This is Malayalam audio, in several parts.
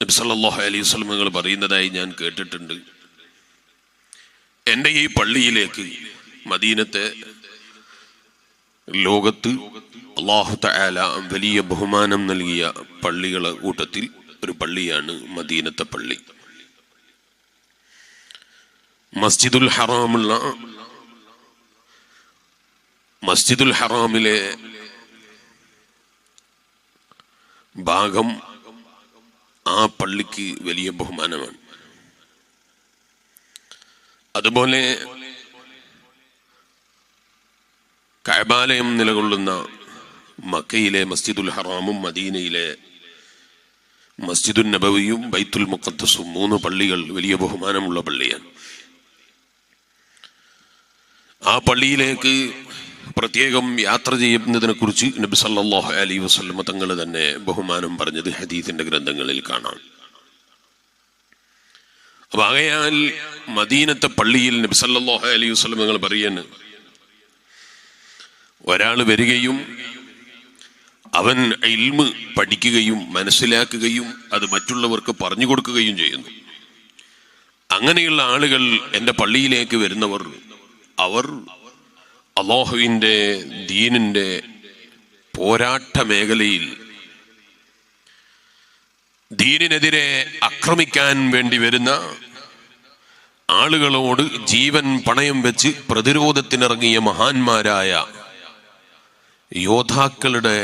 നബി സല്ലല്ലാഹു അലൈഹി വസല്ലമകൾ പറയുന്നതായി ഞാൻ കേട്ടിട്ടുണ്ട്. എന്റെ ഈ പള്ളിയിലേക്ക് മദീനത്തെ ലോകത്ത് അള്ളാഹു തആല വലിയ ബഹുമാനം നൽകിയ പള്ളികളെ കൂട്ടത്തിൽ ഒരു പള്ളിയാണ് മദീനത്തെ പള്ളി. മസ്ജിദുൽ ഹറാമുള്ള മസ്ജിദുൽ ഹറാമിലെ ഭാഗം ആ പള്ളിക്ക് വലിയ ബഹുമാനമാണ്. അതുപോലെ കഅബാലയം നിലകൊള്ളുന്ന മക്കയിലെ മസ്ജിദുൽ ഹറാമും മദീനയിലെ മസ്ജിദുൽ നബവിയും ബൈത്തുൽ മുഖദ്സും മൂന്ന് പള്ളികൾ വലിയ ബഹുമാനമുള്ള പള്ളിയാണ്. ആ പള്ളിയിലേക്ക് പ്രത്യേകം യാത്ര ചെയ്യുന്നതിനെ കുറിച്ച് നബി സല്ലല്ലാഹു അലൈഹി വസല്ലമ തങ്ങൾ തന്നെ ബഹുമാനം പറഞ്ഞത് ഹദീസിന്റെ ഗ്രന്ഥങ്ങളിൽ കാണാം. അപ്പൊ ആകയാൽ മദീനത്തെ പള്ളിയിൽ നബി സല്ലല്ലാഹു അലൈഹി വസ്ലം നിങ്ങൾ പറയാണ് ഒരാൾ വരികയും അവൻ ഇൽമ് പഠിക്കുകയും മനസ്സിലാക്കുകയും അത് മറ്റുള്ളവർക്ക് പറഞ്ഞു കൊടുക്കുകയും ചെയ്യുന്നു. അങ്ങനെയുള്ള ആളുകൾ എന്റെ പള്ളിയിലേക്ക് വരുന്നവർ അവർ അള്ളാഹുവിന്റെ ദീനിന്റെ പോരാട്ട മേഖലയിൽ ദീനിനെതിരെ ആക്രമിക്കാൻ വേണ്ടി വരുന്ന ആളുകളോട് ജീവൻ പണയം വെച്ച് പ്രതിരോധത്തിനിറങ്ങിയ മഹാന്മാരായ യോദ്ധാക്കളുടെ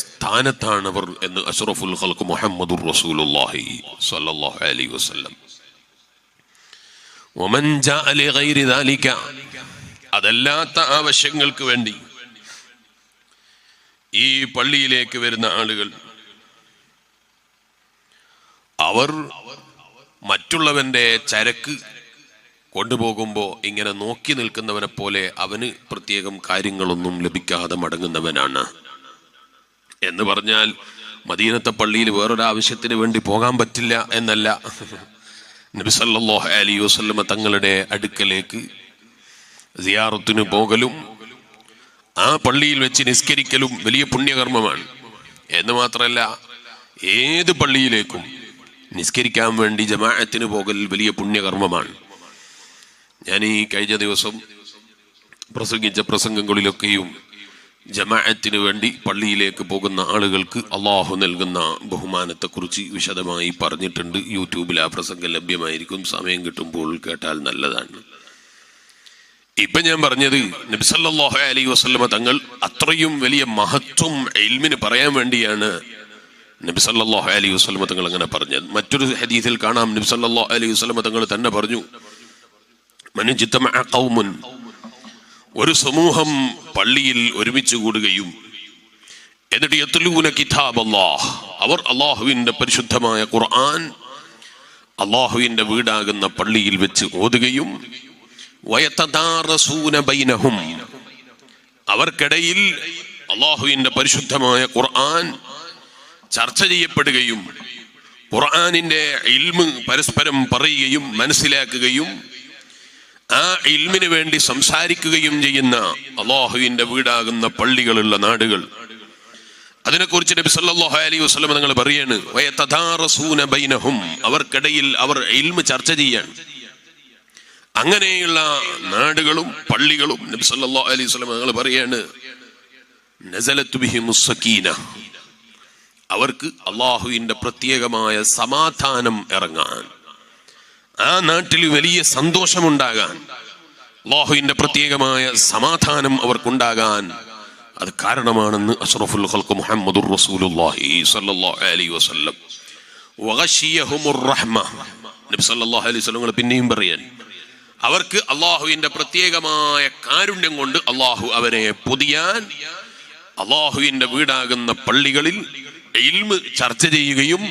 സ്ഥാനത്താണവർ എന്ന് അഷറഫുൽ ഹൽക്ക് മുഹമ്മദുർ റസൂലുള്ളാഹി സല്ലല്ലാഹു അലൈഹി വസല്ലം. വമൻ جاء لغير ദാലിക അതല്ലാത്ത ആവശ്യങ്ങൾക്ക് വേണ്ടി ഈ പള്ളിയിലേക്ക് വരുന്ന ആളുകൾ അവർ മറ്റുള്ളവന്റെ ചരക്ക് കൊണ്ടുപോകുമ്പോൾ ഇങ്ങനെ നോക്കി നിൽക്കുന്നവനെ പോലെ അവന് പ്രത്യേകം കാര്യങ്ങളൊന്നും ലഭിക്കാതെ മടങ്ങുന്നവനാണ്. എന്ന് പറഞ്ഞാൽ മദീനത്തെ പള്ളിയിൽ വേറൊരാവശ്യത്തിന് വേണ്ടി പോകാൻ പറ്റില്ല എന്നല്ല. നബി സല്ലല്ലാഹു അലൈഹി വസല്ലമ തങ്ങളുടെ അടുക്കലേക്ക് സിയാറത്തിന് പോകലും ആ പള്ളിയിൽ വെച്ച് നിസ്കരിക്കലും വലിയ പുണ്യകർമ്മമാണ്. എന്ന് മാത്രമല്ല ഏത് പള്ളിയിലേക്കും നിസ്കരിക്കാൻ വേണ്ടി ജമാഅത്തിന് പോകൽ വലിയ പുണ്യകർമ്മമാണ്. ഞാൻ ഈ കഴിഞ്ഞ ദിവസം പ്രസംഗിച്ച പ്രസംഗങ്ങളിലൊക്കെയും ജമാഅത്തിന് വേണ്ടി പള്ളിയിലേക്ക് പോകുന്ന ആളുകൾക്ക് അള്ളാഹു നൽകുന്ന ബഹുമാനത്തെക്കുറിച്ച് വിശദമായി പറഞ്ഞിട്ടുണ്ട്. യൂട്യൂബിൽ ആ പ്രസംഗം ലഭ്യമായിരിക്കും. സമയം കിട്ടുമ്പോൾ കേട്ടാൽ നല്ലതാണ്. ഇപ്പൊ ഞാൻ പറഞ്ഞത് നബിസല്ലാഹു അലൈ വസ്ലമ തങ്ങൾ അത്രയും വലിയ മഹത്വം എൽമിന് പറയാൻ വേണ്ടിയാണ് നബി സല്ലല്ലാഹു അലൈഹി വസല്ലമ തങ്ങൾ അങ്ങനെ പറഞ്ഞത്. മറ്റൊരു ഹദീസിൽ കാണാം നബി സല്ലല്ലാഹു വസ്ലമ തങ്ങൾ തന്നെ പറഞ്ഞു മനുജിത്തമഅ ഖൗമുൻ ഒരു സമൂഹം പള്ളിയിൽ ഒരുമിച്ച് കൂടുകയും എന്നിട്ട് എത്തലൂന കിതാബ് അല്ലാഹ് അവർ അള്ളാഹുവിന്റെ പരിശുദ്ധമായ ഖുർആൻ അള്ളാഹുവിന്റെ വീടാകുന്ന പള്ളിയിൽ വെച്ച് ഓതുകയും ബൈനഹും. അവർക്കിടയിൽ അള്ളാഹുവിന്റെ പരിശുദ്ധമായ ഖുർആൻ ചർച്ച ചെയ്യപ്പെടുകയും ഖുർആാനിന്റെ ഇൽമ് പരസ്പരം പറയുകയും മനസ്സിലാക്കുകയും ആ ഇൽമിന് വേണ്ടി സംസാരിക്കുകയും ചെയ്യുന്ന അള്ളാഹുവിന്റെ വീടാകുന്ന പള്ളികളുള്ള നാടുകൾ. അതിനെക്കുറിച്ച് നബി സല്ലല്ലാഹു അലൈഹി വസല്ലം നിങ്ങൾ പറയാണ് ബൈനഹും. അവർക്കിടയിൽ അവർ ഇൽമ് ചർച്ച ചെയ്യാൻ അങ്ങനെയുള്ള നാടുകളും പള്ളികളും നബി സല്ലല്ലാഹു അലൈഹി വസല്ലം നിങ്ങൾ പറയാണ് നസലത്തു ബിഹിമുസ് സക്കീന അവർക്ക് അള്ളാഹുവിന്റെ പ്രത്യേകമായ സമാധാനം ഇറങ്ങാൻ ആ നാട്ടിൽ വലിയ സന്തോഷമുണ്ടാകാൻ അള്ളാഹുവിന്റെ പ്രത്യേകമായ സമാധാനം അവർക്കുണ്ടാകാൻ അത് കാരണമാണെന്ന് അഷ്റഫുൽ ഖൽഖ് മുഹമ്മദുർ റസൂലുള്ളാഹി സ്വല്ലല്ലാഹു അലൈഹി വസല്ലം. വഗശിയഹുമുർ റഹ്മ. നബി സല്ലല്ലാഹു അലൈഹി വസല്ലം പിന്നെയും പറയാൻ അവർക്ക് അള്ളാഹുവിന്റെ പ്രത്യേകമായ കാരുണ്യം കൊണ്ട് അള്ളാഹു അവരെ പൊതിയാൻ അള്ളാഹുവിന്റെ വീടാകുന്ന പള്ളികളിൽ ഇൽമ് ചർച്ച ചെയ്യുകയും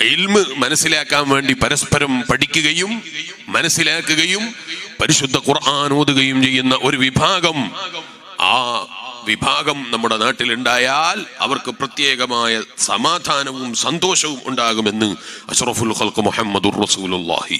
ഇൽമ് മനസ്സിലാക്കാൻ വേണ്ടി പരസ്പരം പഠിക്കുകയും മനസ്സിലാക്കുകയും പരിശുദ്ധ ഖുർആൻ ഓതുകയും ചെയ്യുന്ന ഒരു വിഭാഗം. ആ വിഭാഗം നമ്മുടെ നാട്ടിലുണ്ടായാൽ അവർക്ക് പ്രത്യേകമായ സമാധാനവും സന്തോഷവും ഉണ്ടാകുമെന്ന് അഷ്റഫുൽ ഖൽഖ് മുഹമ്മദുർ റസൂലുള്ളാഹി.